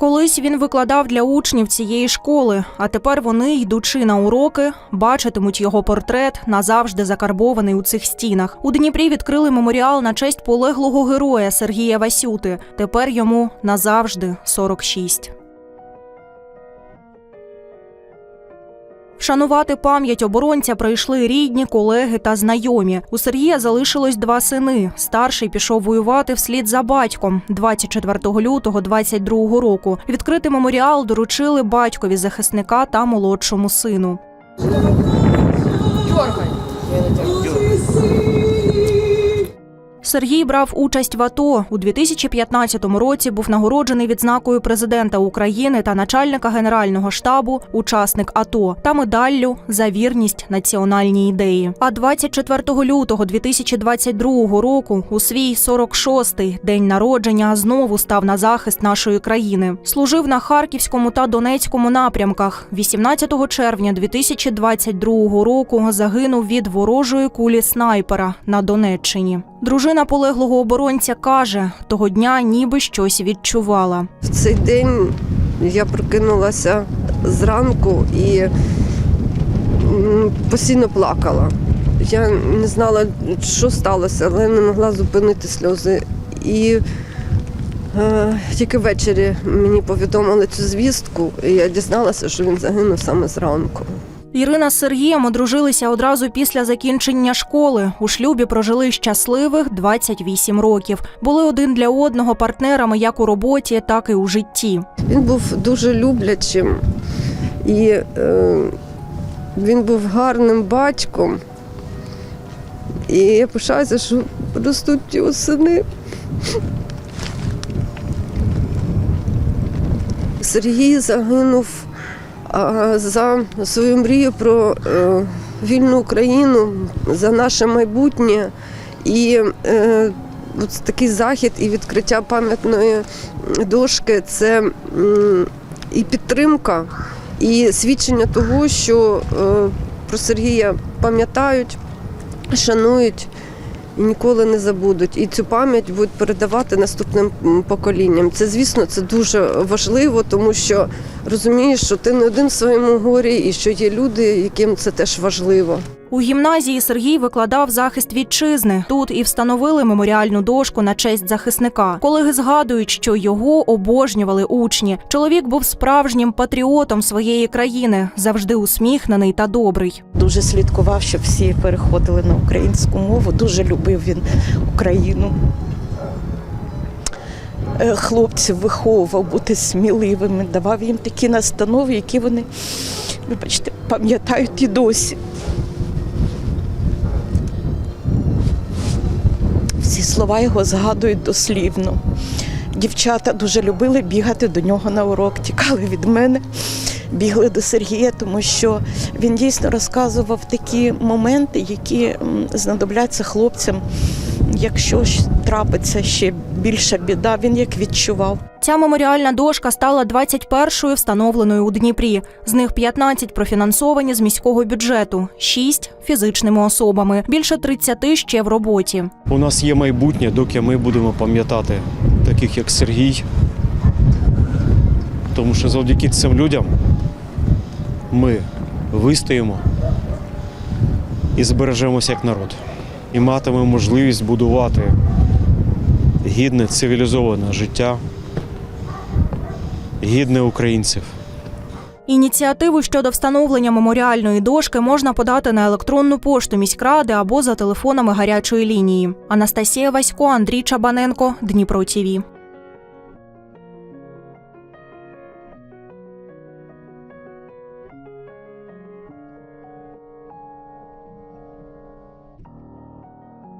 Колись він викладав для учнів цієї школи, а тепер вони, йдучи на уроки, бачитимуть його портрет назавжди закарбований у цих стінах. У Дніпрі відкрили меморіал на честь полеглого героя Сергія Васюти. Тепер йому назавжди 46. Вшанувати пам'ять оборонця прийшли рідні, колеги та знайомі. У Сергія залишилось два сини. Старший пішов воювати вслід за батьком 24 лютого 22 року. Відкрити меморіал доручили батькові захисника та молодшому сину. Сергій брав участь в АТО. У 2015 році був нагороджений відзнакою президента України та начальника генерального штабу, учасник АТО та медаллю за вірність національній ідеї. А 24 лютого 2022 року, у свій 46-й день народження, знову став на захист нашої країни. Служив на Харківському та Донецькому напрямках. 18 червня 2022 року загинув від ворожої кулі снайпера на Донеччині. Дружина полеглого оборонця каже, того дня ніби щось відчувала. В цей день я прокинулася зранку і постійно плакала. Я не знала, що сталося, але не могла зупинити сльози. І е, тільки ввечері мені повідомили цю звістку, і я дізналася, що він загинув саме зранку. Ірина з Сергієм одружилися одразу після закінчення школи. У шлюбі прожили щасливих 28 років. Були один для одного партнерами як у роботі, так і у житті. Він був дуже люблячим і е, він був гарним батьком. І я пишаюся, що ростуть його сини. Сергій загинув а, за свою мрію про е, вільну Україну, за наше майбутнє. І е, от такий захід і відкриття пам'ятної дошки це і підтримка, і свідчення того, що е, про Сергія пам'ятають, шанують ніколи не забудуть. І цю пам'ять будуть передавати наступним поколінням. Це, звісно, це дуже важливо, тому що розумієш, що ти не один в своєму горі, і що є люди, яким це теж важливо. У гімназії Сергій викладав захист вітчизни. Тут і встановили меморіальну дошку на честь захисника. Колеги згадують, що його обожнювали учні. Чоловік був справжнім патріотом своєї країни, завжди усміхнений та добрий. Дуже слідкував, щоб всі переходили на українську мову. Дуже любив він Україну. Е, Хлопців виховував бути сміливими, давав їм такі настанови, які вони, вибачте, пам'ятають і досі. Всі слова його згадують дослівно. Дівчата дуже любили бігати до нього на урок, тікали від мене, бігли до Сергія, тому що він дійсно розказував такі моменти, які знадобляться хлопцям, якщо трапиться ще більша біда, він як відчував. Ця меморіальна дошка стала 21-ю встановленою у Дніпрі. З них 15 профінансовані з міського бюджету, 6 – фізичними особами, більше 30 ще в роботі. У нас є майбутнє, доки ми будемо пам'ятати таких, як Сергій. Тому що завдяки цим людям ми вистоїмо і збережемося як народ. І матимемо можливість будувати гідне цивілізоване життя, гідне українців. Ініціативу щодо встановлення меморіальної дошки можна подати на електронну пошту міськради або за телефонами гарячої лінії. Анастасія Васько, Андрій Чабаненко, Дніпро ТІВІ.